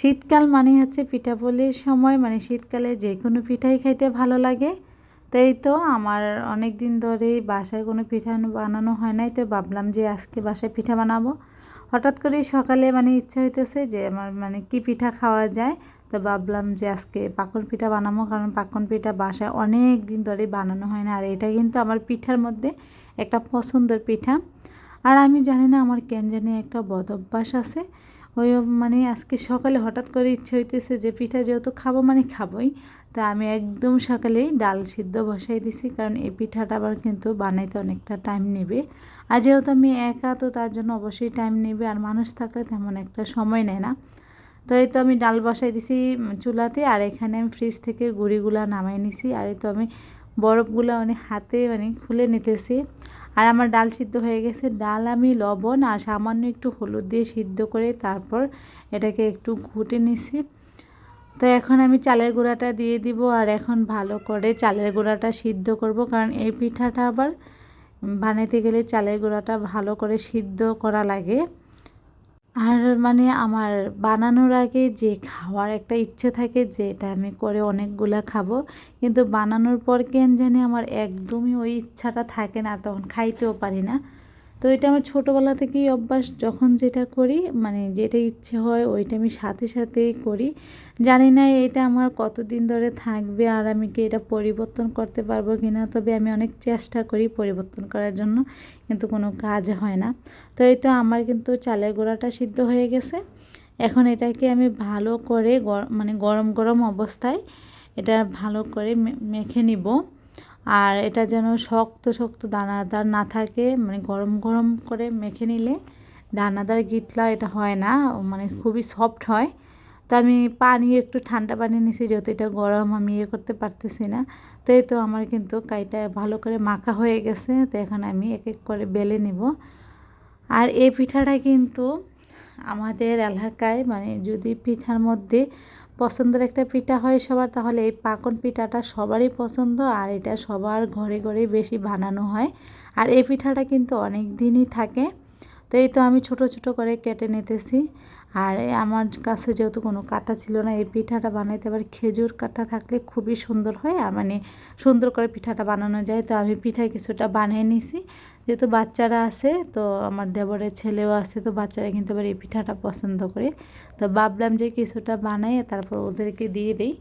শীতকাল মানে হচ্ছে পিঠাপুলির সময় মানে শীতকালে যে কোনো পিঠাই খাইতে ভালো লাগে। তাই তো আমার অনেক দিন ধরেই বাসায় কোনো পিঠা বানানো হয় নাই, তো ভাবলাম যে আজকে বাসায় পিঠা বানাবো। হঠাৎ করেই সকালে মানে ইচ্ছা হইতেছে যে আমার মানে কি পিঠা খাওয়া যায়, তো ভাবলাম যে আজকে পাকন পিঠা বানাবো, কারণ পাকন পিঠা বাসায় অনেক দিন ধরেই বানানো হয় না, আর এটা কিন্তু আমার পিঠার মধ্যে একটা পছন্দের পিঠা। আর আমি জানি না আমার কেন জানি একটা বদ অভ্যাস আছে ওই মানে আজকে সকালে হঠাৎ করে ইচ্ছে হইতেছে যে পিঠা যেহেতু খাব মানে খাবোই, তা আমি একদম সকালেই ডাল সিদ্ধ বসাই দিছি, কারণ এই পিঠাটা আবার কিন্তু বানাইতে অনেকটা টাইম নেবে। আর যেহেতু আমি একা, তো তার জন্য অবশ্যই টাইম নেবে, আর মানুষ থাকলে তেমন একটা সময় নেয় না। তো এই তো আমি ডাল বসাই দিছি চুলাতে, আর এখানে আমি ফ্রিজ থেকে গুঁড়িগুলা নামাই নিছি, আর এই তো আমি বরফগুলো মানে হাতে মানে খুলে নিতেছি। আর আমার ডাল সিদ্ধ হয়ে গেছে। ডাল, আমি লবণ আর সামান্য একটু হলুদ দিয়ে সিদ্ধ করে তারপর এটাকে একটু ঘুটে নিছি। তো এখন আমি চালের গুঁড়াটা দিয়ে দিব আর এখন ভালো করে চালের গুঁড়াটা সিদ্ধ করব। কারণ এই পিঠাটা আবার বানাইতে গেলে চালের গুঁড়াটা ভালো করে সিদ্ধ করা লাগে। আর মানে আমার বানানোর আগে যে খাওয়ার একটা ইচ্ছে থাকে যে এটা আমি করে অনেকগুলো খাব। কিন্তু বানানোর পর কেন জানি আমার একদমই ওই ইচ্ছাটা থাকে না, তখন খাইতেও পারি না। তো এটা আমার ছোটোবেলা থেকেই অভ্যাস। যখন যেটা করি মানে যেটা ইচ্ছে হয়, ওইটা আমি সাথে সাথেই করি। জানি না এটা আমার কতদিন ধরে থাকবে আর আমি কি এটা পরিবর্তন করতে পারব কি না তবে আমি অনেক চেষ্টা করি পরিবর্তন করার জন্য, কিন্তু কোনো কাজ হয় না। তো এই তো আমার কিন্তু চালের গোড়াটা সিদ্ধ হয়ে গেছে। এখন এটাকে আমি ভালো করে মানে গরম গরম অবস্থায় এটা ভালো করে মেখে নিব। আর এটা যেন শক্ত শক্ত দানাদার না থাকে মানে গরম গরম করে মেখে নিলে দানাদার গিটলা এটা হয় না মানে খুবই সফট হয়। তো আমি পানি একটু ঠান্ডা পানি নিছি যেহেতু এটা গরম, আমি ইয়ে করতে পারতেছি না। তো এই তো আমার কিন্তু কাইটা ভালো করে মাখা হয়ে গেছে, তো এখন আমি এক এক করে বেলে নিব। আর এই পিঠাটা কিন্তু আমাদের এলাকায় মানে যদি পিঠার মধ্যে পছন্দের একটা পিঠা হয় সবার, তাহলে এই পাকন পিঠাটা সবারই পছন্দ আর এটা সবার ঘরে ঘরে বেশি বানানো হয়। আর এই পিঠাটা কিন্তু অনেক দিনই থাকে। তো এই তো আমি ছোট ছোট করে কেটে নিতেছি। আর আমার কাছে যেহেতু কোনো কাটা ছিল না, এই পিঠাটা বানাইতে আবার খেজুর কাটা থাকলে খুবই সুন্দর হয়। আর মানে সুন্দর করে পিঠাটা বানানো যায়। তো আমি পিঠা কিছুটা বানিয়ে নিছি। যেহেতু বাচ্চারা আছে, তো আমার দেবরের ছেলেও আছে, তো বাচ্চারা কিন্তু আবার এই পিঠাটা পছন্দ করে। তো ভাবলাম যে কিছুটা বানাই, তারপর ওদেরকে দিয়ে দিই।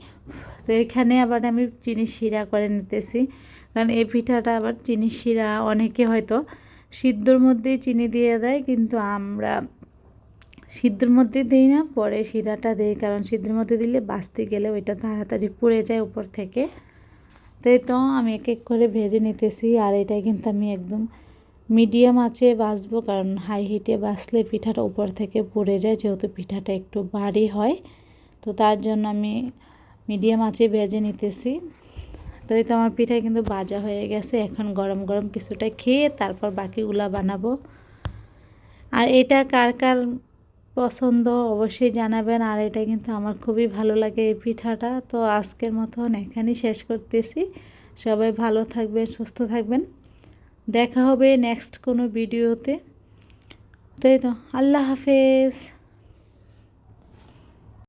তো এখানে আবার আমি চিনি শিরা করে নিতেছি। কারণ এই পিঠাটা আবার চিনি শিরা অনেকে হয়তো সিদ্ধর মধ্যেই চিনি দিয়ে দেয়, কিন্তু আমরা সিদ্ধর মধ্যে দিই না, পরে শিরাটা দিই। কারণ সিদ্ধের মধ্যে দিলে বাঁচতে গেলে ওইটা তাড়াতাড়ি পুড়ে যায় উপর থেকে। তো এই তো আমি এক এক করে ভেজে নিতেছি, আর এটা কিন্তু আমি একদম মিডিয়াম আঁচে বাছবো কারণ হাই হিটে বাছলে পিঠাটা উপর থেকে পড়ে যায়, যেহেতু পিঠাটা একটু ভারী হয়। তো তার জন্য আমি মিডিয়াম আঁচে ভেজে নিতেছি। তো এই তো আমার পিঠা কিন্তু বাজা হয়ে গেছে, এখন গরম গরম কিছুটা খেয়ে তারপর বাকিগুলা বানাবো। আর এটা কার কার পছন্দ অবশ্যই জানাবেন, আর এটা কিন্তু আমার খুবই ভালো লাগে এই পিঠাটা। তো আজকের মতন এখানেই শেষ করতেছি। সবাই ভালো থাকবেন, সুস্থ থাকবেন। দেখা হবে নেক্সট কোনো ভিডিওতে তাই তো আল্লাহ হাফেজ।